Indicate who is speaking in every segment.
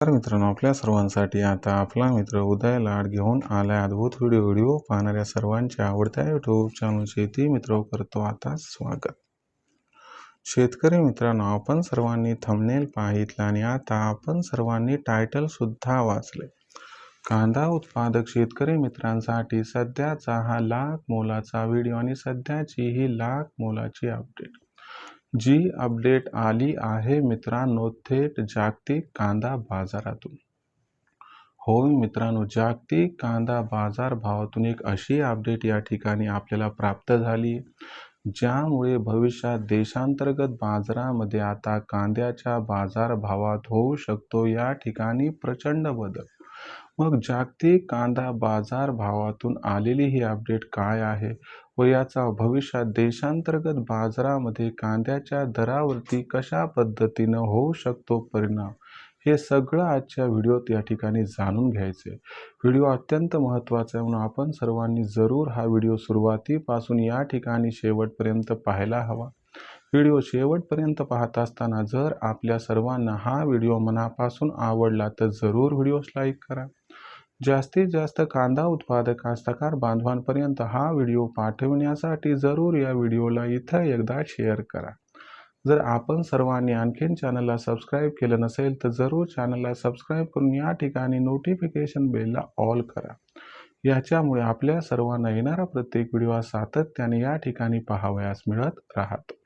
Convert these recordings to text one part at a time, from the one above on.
Speaker 1: तर मित्रांनो आपल्या सर्वांसाठी आता आपला मित्र उदय लाड घेऊन आलाय अद्भुत व्हिडिओ व्हिडिओ पाहणाऱ्या सर्वांच्या आवडत्या युट्यूब चॅनल शेती मित्र करतो आता स्वागत. शेतकरी मित्रांनो आपण सर्वांनी थंबनेल पाहितला आणि आता आपण सर्वांनी टायटल सुद्धा वाचले कांदा उत्पादक शेतकरी मित्रांसाठी सध्याचा हा लाख मोलाचा व्हिडिओ आणि सध्याची ही लाख मोलाची अपडेट जी अपडेट आली आहे मित्रांनो थेट जागतिक कांदा बाजारातून. होय मित्रांनो जागतिक कांदा बाजार भावातून एक अशी अपडेट या ठिकाणी आपल्याला प्राप्त झाली ज्यामुळे भविष्यात देशांतर्गत बाजारामध्ये आता कांद्याच्या बाजारभावात होऊ शकतो या ठिकाणी प्रचंड बदल. मग जागतिक कांदा बाजार भावातून आलेली ही अपडेट काय आहे व याचा भविष्यात देशांतर्गत बाजारामध्ये कांद्याच्या दरावरती कशा पद्धतीनं होऊ शकतो परिणाम? हे सगळं आजच्या व्हिडिओत या ठिकाणी जाणून घ्यायचे व्हिडिओ अत्यंत महत्त्वाचा आहे म्हणून आपण सर्वांनी जरूर हा व्हिडिओ सुरुवातीपासून या ठिकाणी शेवटपर्यंत पाहायला हवा. व्हिडिओ शेवटपर्यंत पाहत असताना जर आपल्या सर्वांना हा व्हिडिओ मनापासून आवडला तर जरूर व्हिडिओस लाईक करा. जास्तीत जास्त कांदा उत्पादक कास्तकार बांधवांपर्यंत हा व्हिडिओ पाठविण्यासाठी जरूर या व्हिडिओला इथं एकदा शेअर करा. जर आपण सर्वांनी आणखीन चॅनलला सबस्क्राईब केलं नसेल तर जरूर चॅनलला सबस्क्राईब करून या ठिकाणी नोटिफिकेशन बेलला ऑल करा. याच्यामुळे आपल्या सर्वांना येणारा प्रत्येक व्हिडिओ सातत्याने या ठिकाणी पाहावयास मिळत राहतो.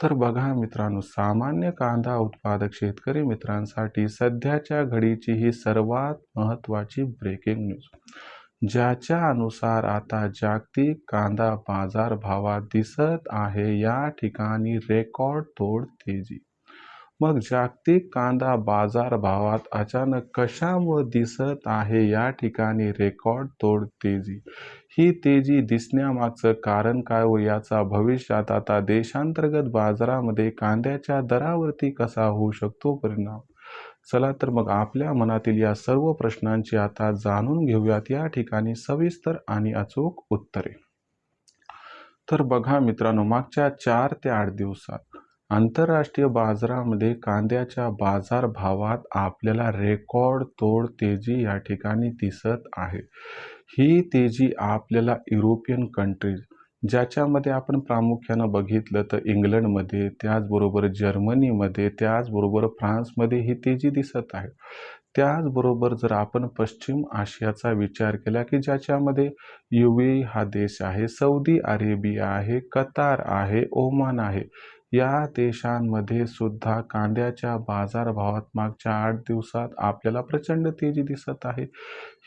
Speaker 1: तर बघा मित्रांनो सामान्य कांदा उत्पादक शेतकरी मित्रांसाठी सध्याच्या घडीची ही सर्वात महत्त्वाची ब्रेकिंग न्यूज ज्याच्या अनुसार आता जागतिक कांदा बाजार भावात दिसत आहे या ठिकाणी रेकॉर्ड तोड तेजी. मग जागतिक कांदा बाजार भावात अचानक कशामुळे दिसत आहे या ठिकाणी रेकॉर्ड तोड तेजी. ही तेजी दिसण्यामागचं कारण काय व याचा भविष्यात आता देशांतर्गत बाजारामध्ये कांद्याच्या दरावरती कसा होऊ शकतो परिणाम? चला तर मग आपल्या मनातील या सर्व प्रश्नांची आता जाणून घेऊयात. या ठिकाणी सविस्तर आणि अचूक उत्तरे. तर बघा मित्रांनो मागच्या चार ते आठ दिवसात आंतरराष्ट्रीय बाजारामध्ये कांद्याच्या बाजार भावात आपल्याला रेकॉर्ड तोड तेजी या ठिकाणी दिसत आहे. ही तेजी आपल्याला युरोपियन कंट्रीज ज्याच्यामध्ये आपण प्रामुख्यानं बघितलं तर इंग्लंडमध्ये त्याचबरोबर जर्मनीमध्ये त्याचबरोबर फ्रान्समध्ये ही तेजी दिसत आहे. त्याचबरोबर जर आपण पश्चिम आशियाचा विचार केला की ज्याच्यामध्ये यू हा देश आहे सौदी अरेबिया आहे कतार आहे ओमान आहे या देशांमध्ये सुद्धा कांद्याच्या बाजारभावात मागच्या आठ दिवसात आपल्याला प्रचंड तेजी दिसत आहे.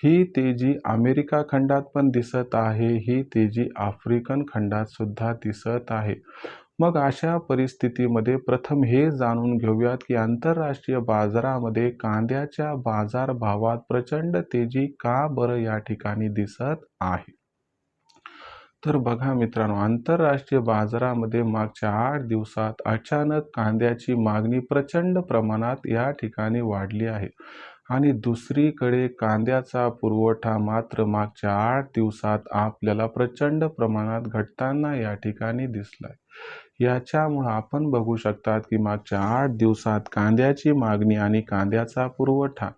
Speaker 1: ही तेजी अमेरिका खंडात पण दिसत आहे. ही तेजी आफ्रिकन खंडात सुद्धा दिसत आहे. मग अशा परिस्थितीमध्ये प्रथम हे जाणून घेऊयात की आंतरराष्ट्रीय बाजारामध्ये कांद्याच्या बाजारभावात प्रचंड तेजी का बरं या ठिकाणी दिसत आहे? तर बघा मित्रांनो आंतरराष्ट्रीय बाजारामध्ये मागच्या आठ दिवसात अचानक कांद्याची मागणी प्रचंड प्रमाणात या ठिकाणी वाढली आहे. आणि दुसरीकडे कांद्याचा पुरवठा मात्र मागच्या आठ दिवसात आपल्याला प्रचंड प्रमाणात घटताना या ठिकाणी दिसलाय. याच्यामुळं आपण बघू शकतात की मागच्या आठ दिवसात कांद्याची मागणी आणि कांद्याचा पुरवठा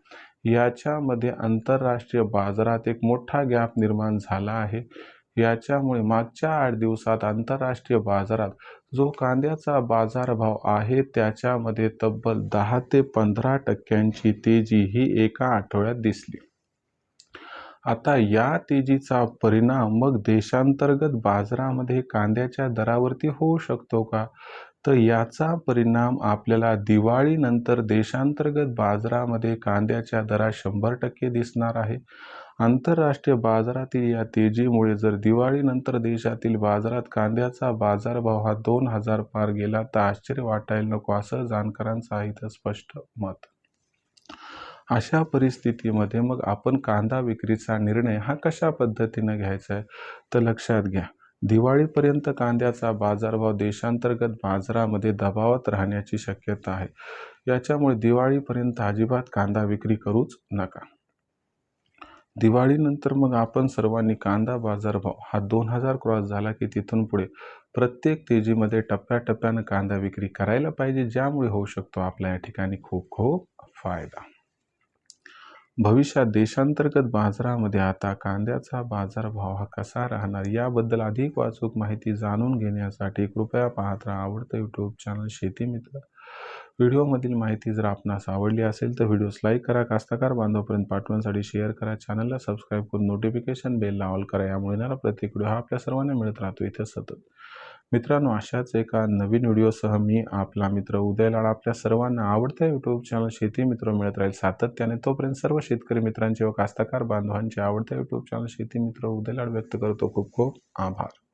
Speaker 1: याच्यामध्ये आंतरराष्ट्रीय बाजारात एक मोठा गॅप निर्माण झाला आहे. याच्यामुळे मागच्या आठ दिवसात आंतरराष्ट्रीय बाजारात जो कांद्याचा बाजारभाव आहे त्याच्यामध्ये तब्बल दहा ते पंधरा टक्क्यांची तेजी ही एका आठवड्यात दिसली. आता या तेजीचा परिणाम मग देशांतर्गत बाजारामध्ये कांद्याच्या दरावरती होऊ शकतो का? तर याचा परिणाम आपल्याला दिवाळीनंतर देशांतर्गत बाजारामध्ये कांद्याच्या दरा शंभर टक्के दिसणार आहे. आंतरराष्ट्रीय बाजारातील या तेजीमुळे जर दिवाळीनंतर देशातील बाजारात कांद्याचा बाजारभाव हा दोन हजार पार गेला तर आश्चर्य वाटायला नको असं जाणकारांचं आहे इथं स्पष्ट मत. अशा परिस्थितीमध्ये मग आपण कांदा विक्रीचा निर्णय हा कशा पद्धतीनं घ्यायचा आहे? तर लक्षात घ्या दिवाळीपर्यंत कांद्याचा बाजारभाव देशांतर्गत बाजारामध्ये दबावात राहण्याची शक्यता आहे. याच्यामुळे दिवाळीपर्यंत अजिबात कांदा विक्री करूच नका. दिवाळीनंतर मग आपण सर्वांनी कांदा बाजारभाव हा दोन हजार क्रॉस झाला की तिथून पुढे प्रत्येक तेजीमध्ये टप्प्याटप्प्यानं कांदा विक्री करायला पाहिजे ज्यामुळे होऊ शकतो आपल्या या ठिकाणी खूप खूप फायदा. भविष्यात देशांतर्गत बाजारामध्ये आता कांद्याचा बाजारभाव हा कसा राहणार याबद्दल अधिक वाचूक माहिती जाणून घेण्यासाठी कृपया पाहत राहा आवडतं यूट्यूब चॅनल शेती मित्र. व्हिडिओमधील माहिती जर आपणास आवडली असेल तर व्हिडिओस लाईक करा कास्तकार बांधवपर्यंत पाठवण्यासाठी शेअर करा चॅनलला सबस्क्राईब करून नोटिफिकेशन बेलला ऑल करा यामुळे येणारा प्रत्येक व्हिडिओ हा आपल्या सर्वांना मिळत राहतो. इथं सतत. मित्रांनो अशाच एका नवीन व्हिडिओसह मी आपला मित्र उदय लाड आपल्या सर्वांना आवडत्या यूट्यूब चॅनल शेती मित्र मिळत राहील सातत्याने. तोपर्यंत सर्व शेतकरी मित्रांचे व कास्तकार बांधवांचे आवडत्या यूट्यूब चॅनल शेती मित्र उदय लाड व्यक्त करतो. खूप खूप आभार.